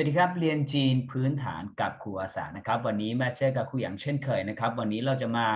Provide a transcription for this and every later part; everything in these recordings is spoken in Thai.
สวัสดีครับเรียนจีนพื้นฐานกับครูอาสานะครับ วันนี้มาเจอกับครูอย่างเช่นเคยนะครับ วันนี้เราจะมา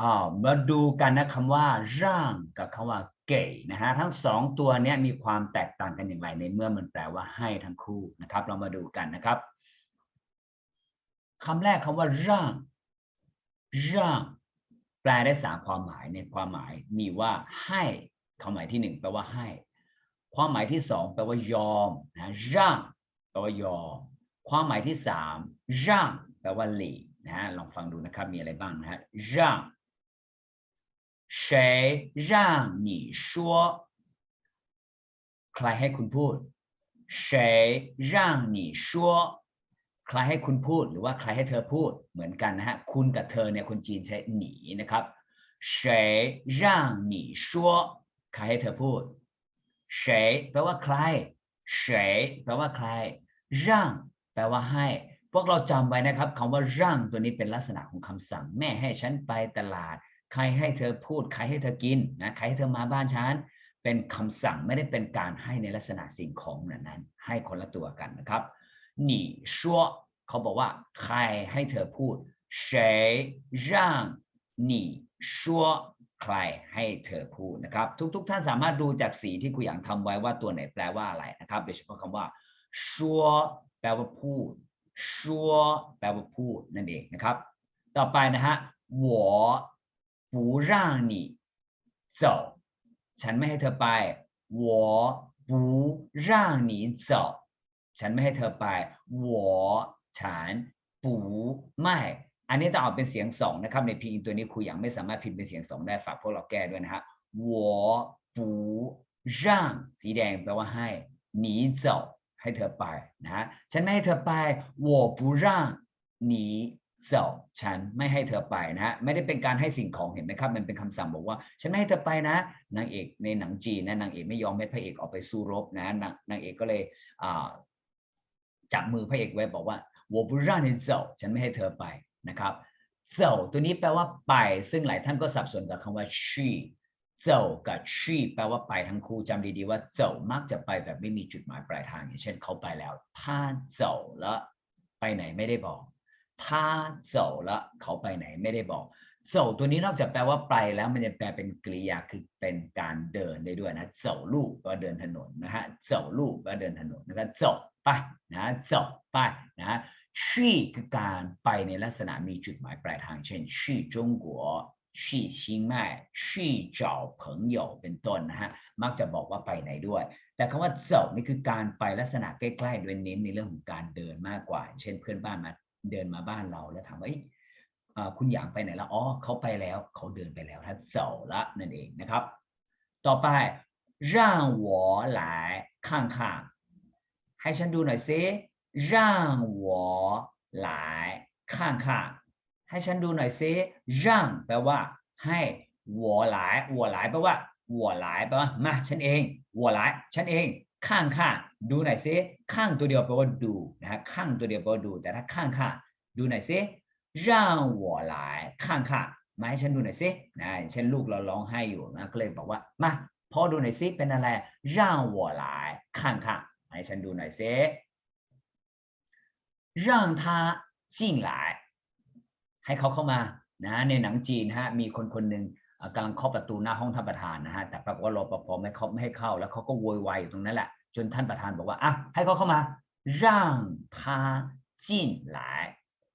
อ่ามาดูกันนะคำว่าร่างกับคำว่าเก๋นะฮะทั้งสองตัวเนี้ยมีความแตกต่างกันอย่างไรในเมื่อมันแปลว่าให้ทั้งคู่นะครับ เรามาดูกันนะครับคำแรกคำว่าร่างร่างแปลได้สามความหมายในความหมายมีว่าให้ความหมายที่หนึ่งแปลว่าให้ ความหมายที่สองแปลว่ายอมนะร่าง แปลว่ายอม ความหมายที่สามร่างแปลว่าหลีกนะฮะลองฟังดูนะครับมีอะไรบ้างนะฮะร่าง谁让你说ใครให้คุณพูด谁让你说ใครให้คุณพูดหรือว่าใครให้เธอพูดเหมือนกันนะฮะคุณกับเธอเนี่ยคนจีนใช้หนีนะครับ谁让你说ใครให้เธอพูด谁แปลว่าใคร 谁แปลว่าใครร่างแปลว่าให้ พวกเราจำไว้นะครับคำว่าร่างตัวนี้เป็นลักษณะของคำสั่ง แม่ให้ฉันไปตลาด ใครให้เธอพูด ใครให้เธอกินนะใครให้เธอมาบ้านฉันเป็นคำสั่งไม่ได้เป็นการให้ในลักษณะสิ่งของนั้นนั้น ให้คนละตัวกันนะครับหนีชั่วเขาบอกว่า ใครให้เธอพูด谁让你说 ใครให้เธอพูดนะครับ ทุก ๆ ท่านสามารถดูจากสีที่ครูอยางทำไว้ว่าตัวไหนแปลว่าอะไรนะครับโดยเฉพาะคำว่าชัวแปลว่าพูดชัวแปลว่าพูดนั่นเองนะครับ ต่อไปนะฮะ我不让你走ฉันไม่ให้เธอไป我不让你走ฉันไม่ให้เธอไป我ฉันปูไม่ อันนี้ต้องเอาเป็นเสียงสองนะครับ ในพิมพ์ตัวนี้ครูยังไม่สามารถพิมพ์เป็นเสียงสองได้ฝากพวกเราแก้ด้วยนะฮะ我不让สีแดงแปลว่าให้หนี走ให้เธอไปนะฮะฉันไม่ให้เธอไป我不让你走ฉันไม่ให้เธอไปนะฮะไม่ได้เป็นการให้สิ่งของเห็นไหมครับ มันเป็นคำสั่งบอกว่า ฉันไม่ให้เธอไปนะนางเอกในหนังจีนนะนางเอกไม่ยอมให้พระเอกออกไปสู้รบนะนางนางเอกก็เลยอ่าจับมือพระเอกไว้บอกว่า我不让你走ฉันไม่ให้เธอไป นะครับ so ตัวนี้แปลว่าไป ซึ่งหลายท่านก็สับสนกับคำว่า she so กับ she แปลว่าไปทั้งคู่จำดีๆว่า so มักจะไปแบบไม่มีจุดหมายปลายทางอย่างเช่นเขาไปแล้ว ถ้า so แล้วไปไหนไม่ได้บอก ถ้า so แล้วเขาไปไหนไม่ได้บอก so ตัวนี้นอกจากแปลว่าไปแล้วมันจะแปลเป็นกริยาคือเป็นการเดินได้ด้วยนะ so ลูกก็เดินถนนนะฮะ so ลูกก็เดินถนนนะครับ so ไปนะ so ไปนะ ชีคือการไปในลักษณะมีจุดหมายปลายทางเช่นชีจงกัวชี่ชิงแม่ชี่เจ้าเผิงเหยาเป็นต้นนะฮะมักจะบอกว่าไปไหนด้วย แต่คำว่าเจ้านี่คือการไปลักษณะใกล้ๆโดยเน้นในเรื่องของการเดินมากกว่า เช่นเพื่อนบ้านมาเดินมาบ้านเราแล้วถามว่าคุณอยากไปไหนละอ๋อเขาไปแล้วเขาเดินไปแล้วท่านเจ้าละนั่นเองนะครับ ต่อไป让我来看看ให้ฉันดูหน่อยซิ 让我来看看ให้ฉันดูหน่อยซิ让แปลว่า ให้我来我来แปลว่า我来แปลว่ามาฉันเอง我来ฉันเองข้างข้าดูหน่อยซิข้างตัวเดียวแปลว่าดูนะฮะข้างตัวเดียวแปลว่าดู แต่ถ้าข้างข้าดูหน่อยซิ让我来看看มาให้ฉันดูหน่อยซินะเช่นลูกเราร้องไห้อยู่นะก็เลยบอกว่ามาพ่อดูหน่อยซิเป็นอะไร让我来看看ให้ฉันดูหน่อยซิ 让他进来ให้เขาเข้ามานะในหนังจีนฮะมีคนคนหนึ่งกำลังเคาะประตูหน้าห้องท่านประธานนะฮะแต่ปรากฏว่ารปภไม่เขาไม่ให้เข้า แล้วเขาก็โวยวายอยู่ตรงนั้นแหละ จนท่านประธานบอกว่าอ่ะให้เขาเข้ามา让他进来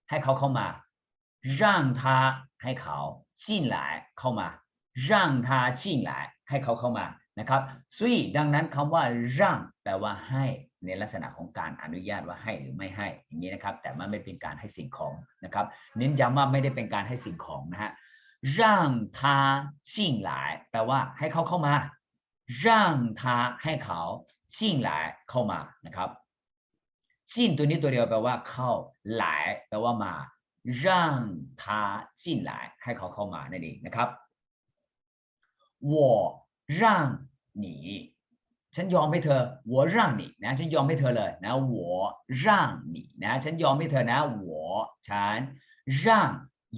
ให้เขาเข้ามา让他ให้เขา进来เข้ามา让他进来ให้เขาเข้ามานะครับ所以ดังนั้นคำว่า让แปลว่าให้ ในลักษณะของการอนุญาตว่าให้หรือไม่ให้อย่างนี้นะครับ แต่มันไม่เป็นการให้สิ่งของนะครับ เน้นย้ำว่าไม่ได้เป็นการให้สิ่งของนะฮะ让他进来แปลว่าให้เขาเข้ามา让他ให้เขา进来เข้ามานะครับจินตัวนี้ตัวเดียวแปลว่าเข้าหลายแปลว่ามา让他进来ให้เขาเข้ามานั่นเองนะครับ我让你 ฉันยอมให้เธอหัวนะ ฉันยอมให้เธอเลยนะหัวร่างนี่นะ ฉันยอมให้เธอนะหัฉันร่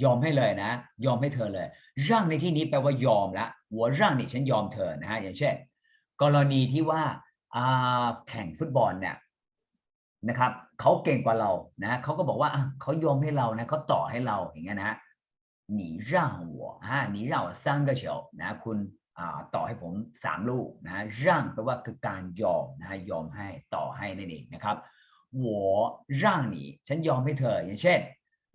ยอมให้เลยนะ ยอมให้เธอเลย ร่างในที่นี้แปลว่ายอมละหัวร่างนี่ฉันยอมเธอนะฮะอย่างเช่น กรณีที่ว่าแข่งฟุตบอลเนี่ยนะครับเขาเก่งกว่าเรานะเขาก็บอกว่าเขายอมให้เรานะเขาต่อให้เราอย่างเงี้ยนะหนีร่างหัวองนะคุณ ต่อให้ผมสามลูกนะร่างแปลว่าคือการยอมนะยอมให้ต่อให้นั่นเองนะครับ我让你ฉันยอมให้เธอ อย่างเช่น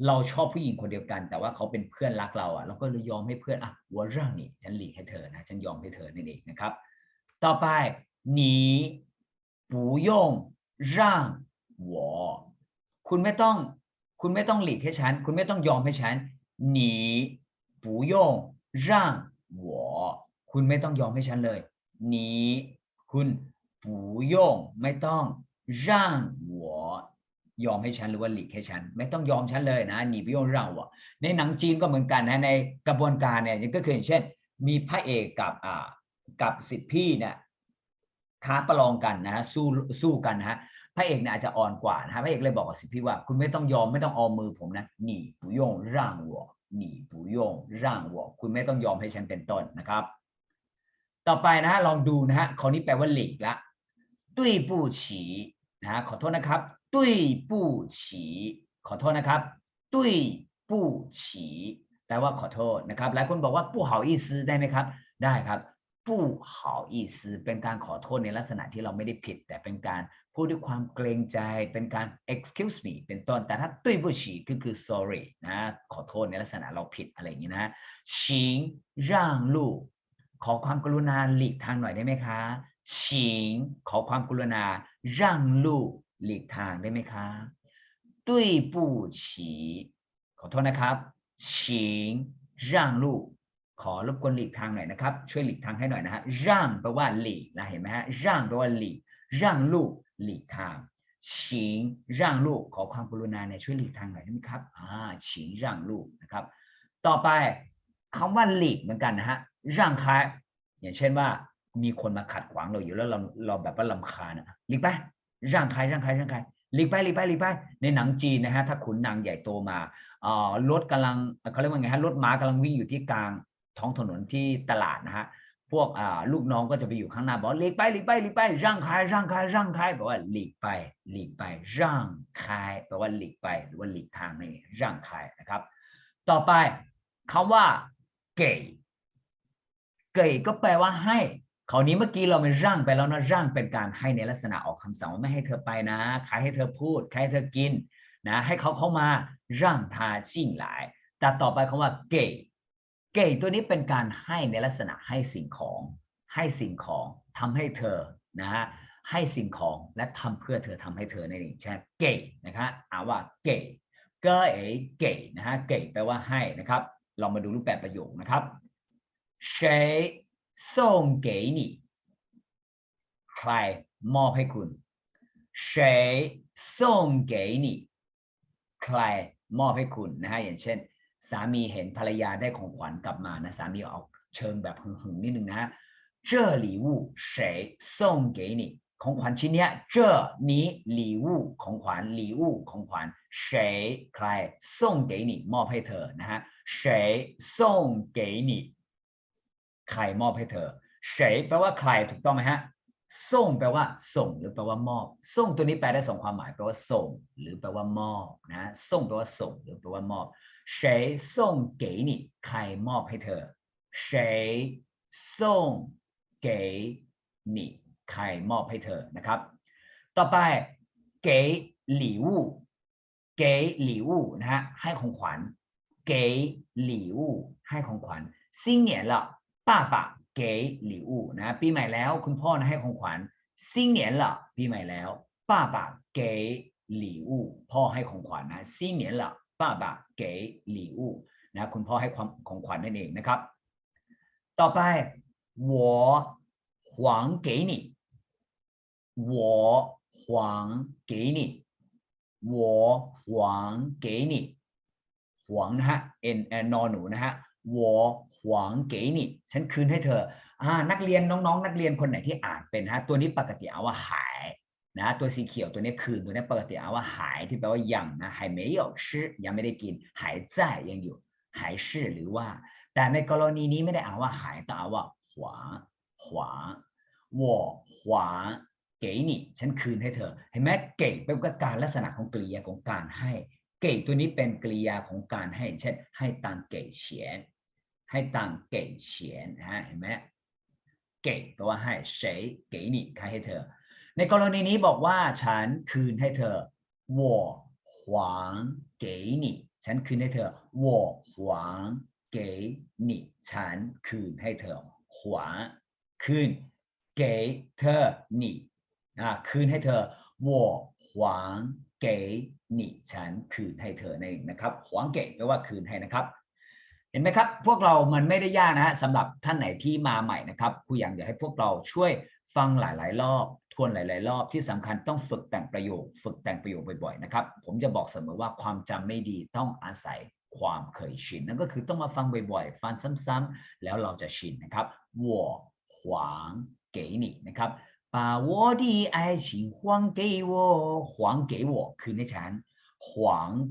เราชอบผู้หญิงคนเดียวกัน แต่ว่าเขาเป็นเพื่อนรักเราอ่ะเราก็เลยยอมให้เพื่อนอ่ะ我让你ฉันหลีกให้เธอนะฉันยอมให้เธอนั่นเองนะครับ ต่อไป你不用让我คุณไม่ต้อง คุณไม่ต้องหลีกให้ฉัน คุณไม่ต้องยอมให้ฉัน你不用让我 คุณไม่ต้องยอมให้ฉันเลย你คุณ不用ไม่ต้อง让我ยอมให้ฉันหรือว่าหลีกให้ฉัน ไม่ต้องยอมฉันเลยนะ你不用让我ในหนังจีนก็เหมือนกันนะในกระบวนการเนี่ยก็คืออย่างเช่น มีพระเอกกับอ่ากับสิทธิพี่เนี่ยท้าประลองกันนะฮะสู้สู้กันนะฮะพระเอกเนี่ยอาจจะอ่อนกว่านะฮะพระเอกเลยบอกกับสิทธิพี่ว่า คุณไม่ต้องยอมไม่ต้องเอามือผมนะ你不用让我你不用让我คุณไม่ต้องยอมให้ฉันเป็นต้นนะครับ ต่อไปนะฮะลองดูนะฮะคราวนี้แปลว่าหลีกละตุ้ยปู้ฉีนะฮะขอโทษนะครับตุ้ยปู้ฉีขอโทษนะครับตุ้ยปู้ฉีแปลว่าขอโทษนะครับหลายคนบอกว่าปู้好意思ได้ไหมครับ ได้ครับปู้好意思เป็นการขอโทษในลักษณะที่เราไม่ได้ผิด แต่เป็นการพูดด้วยความเกรงใจ เป็นการ excuse me เป็นต้น แต่ถ้าตุ้ยปู้ฉีก็คือ sorry นะขอโทษในลักษณะเราผิดอะไรอย่างนี้นะชิงร่างลูก ขอความกรุณาหลีกทางหน่อยได้ไหมคะชิงขอความกรุณาร่างลูกหลีกทางได้ไหมคะตุ้ยปู้ฉีขอโทษนะครับชิงร่างลูก ขอรบกวนหลีกทางหน่อยนะครับ ช่วยหลีกทางให้หน่อยนะฮะร่างแปลว่าหลีกนะเห็นไหมฮะร่างแปลว่าหลีกร่างลูกหลีกทางชิงร่างลูกขอความกรุณาเนี่ยช่วยหลีกทางหน่อยได้ไหมครับอ่าชิงร่างลูกนะครับ ต่อไป คำว่าหลีกเหมือนกันนะฮะร่างคายอย่างเช่นว่ามีคนมาขัดขวางเราอยู่แล้วเราเราแบบว่าลำคาญอะหลีกไปร่างคายร่างคายร่างคายหลีกไปหลีกไปหลีกไป ในหนังจีนนะฮะถ้าขุนนางใหญ่โตมาอ่ารถกำลังเขาเรียกว่าไงฮะรถม้ากำลังวิ่งอยู่ที่กลางท้องถนนที่ตลาดนะฮะพวกอ่าลูกน้องก็จะไปอยู่ข้างหน้าบอกหลีกไปหลีกไปหลีกไปร่างคายร่างคายร่างคายแปลว่าหลีกไปหลีกไปร่างคายแปลว่าหลีกไปหรือว่าหลีกทางนี่ร่างคายนะครับ ต่อไปคำว่า เก๋เก๋ก็แปลว่าให้คราวนี้เมื่อกี้เราไปร่างไปแล้วนะร่างเป็นการให้ในลักษณะออกคำสั่งว่าไม่ให้เธอไปนะขายให้เธอพูดขายให้เธอกินนะให้เขาเข้ามาร่างทาจิ้งหลาย แต่ต่อไปคำว่าเก๋เก๋ตัวนี้เป็นการให้ในลักษณะให้สิ่งของ ให้สิ่งของทำให้เธอนะฮะให้สิ่งของและทำเพื่อเธอทำให้เธอในนเองใช่เก๋นะครับอ่าว่าเก๋เก๋เก๋นะฮะเก๋แปลว่าให้นะครับ เรามาดูรูปแบบประโยคนะครับ谁送给你ใครมอบให้คุณ谁送给你ใครมอบให้คุณนะฮะอย่างเช่น สามีเห็นภรรยาได้ของขวัญกลับมานะสามีเอาเชิงแบบหึงๆนิดนึงนะฮะ这礼物谁送给你ของขวัญชิ้นเนี้ย这นี้礼物ของขวัญ礼物ของขวัญ谁ใคร送给你มอบให้เธอนะฮะ 谁送给你凯งเก๋ใครมอบให้เธอเฉยแปลว่าใครถูกต้องไหมฮะส่งแปลว่าส่งหรือแปลว่ามอบส่งตัวนี้แปลได้สองความหมายแปลว่าส่ง หรือแปลว่ามอบนะส่งแปลว่าส่งหรือแปลว่ามอบเฉยส่งเก๋หนีใครมอบให้เธอเฉยส่งเก๋นีใครมอบให้เธอนะครับ ต่อไปเก๋หลี่วเก๋หลี่วนะฮะให้ของขวัญ 给礼物ให้ของขวัญ新年了爸爸给礼物นะปีใหม่แล้วคุณพ่อนะให้ของขวัญ新年了ปีใหม่แล้ว爸爸给礼物พ่อให้ของขวัญนะ新年了爸爸给礼物นะคุณพ่อให้ความของขวัญนั่นเองนะครับ ต่อไป我还给你我还给你我还给你 หวังนะฮะเอ็นแอนนอนหนูนะฮะวอหวังเก๋นี่ฉันคืนให้เธออ่านักเรียนน้องๆ นักเรียนคนไหนที่อ่านเป็นฮะตัวนี้ปกติเอาว่าหายนะตัวสีเขียวตัวนี้คืนตัวนี้ปกติเอาว่าหายที่แปลว่ายังนะหายไม่ยอชื่อยังไม่ได้กินหายใจยังอยู่หายชื่อหรือว่า แต่ในกรณีนี้ไม่ได้เอาว่าหายแต่เอาว่าหวังหวังว่าหวังเก๋นี่ฉันคืนให้เธอ เห็นไหมเก๋เป็นการลักษณะของกริยาของการให้ เก๋ตัวนี้เป็นกริยาของการให้ เช่น ให้ตังเก๋เฉียน ให้ตังเก๋เฉียนนะฮะเห็นไหมเก๋แปลว่าให้谁给你ใครให้เธอ ในกรณีนี้บอกว่าฉันคืนให้เธอ我还给你ฉันคืนให้เธอ我还给你ฉันคืนให้เธอ还คืน给เธอ你อ่าคืนให้เธอ我还 เก๋หนิฉันคืนให้เธอในนะครับหวงเก๋แปลว่าคืนให้นะครับ เห็นไหมครับ พวกเรามันไม่ได้ยากนะสำหรับท่านไหนที่มาใหม่นะครับครูยังอยากให้พวกเราช่วยฟังหลาย ๆ รอบทวนหลาย ๆ รอบที่สำคัญต้องฝึกแต่งประโยค ฝึกแต่งประโยคบ่อย ๆ นะครับ ผมจะบอกเสมอว่าความจำไม่ดีต้องอาศัยความเคยชิน นั่นก็คือต้องมาฟังบ่อย ๆ ฟังซ้ำ ๆ แล้วเราจะชินนะครับวัวขวางเก๋หนินะครับ 把我的爱情还给我还给我คืนให้ฉัน还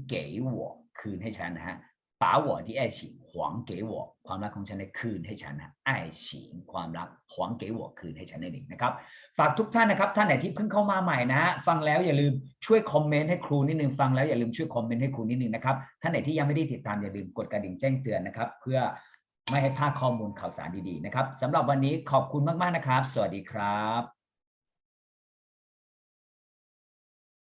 给我คืนให้ฉันนะฮะ把我的爱情还给我ความรักของฉันใด้คืนให้ฉันนะ爱情ความรัก还给我คืนให้ฉันนั่นเองนะครับฝากทุกท่านนะครับท่านไหนที่เพิ่งเข้ามาใหม่นะะฟังแล้วอย่าลืมช่วยคอมเมนต์ให้ครูนิดนึงฟังแล้วอย่าลืมช่วยคอมเมนต์ให้ครูนิดนึงนะครับท่านไหนที่ยังไม่ได้ติดตามอย่าลืมกดกระดิ่งแจ้งเตือนนะครับ เพื่อไม่ให้พลาดข้อมูลข่าวสารดีๆนะครับสำหรับวันนี้ขอบคุณมากๆนะครับ สวัสดีครับ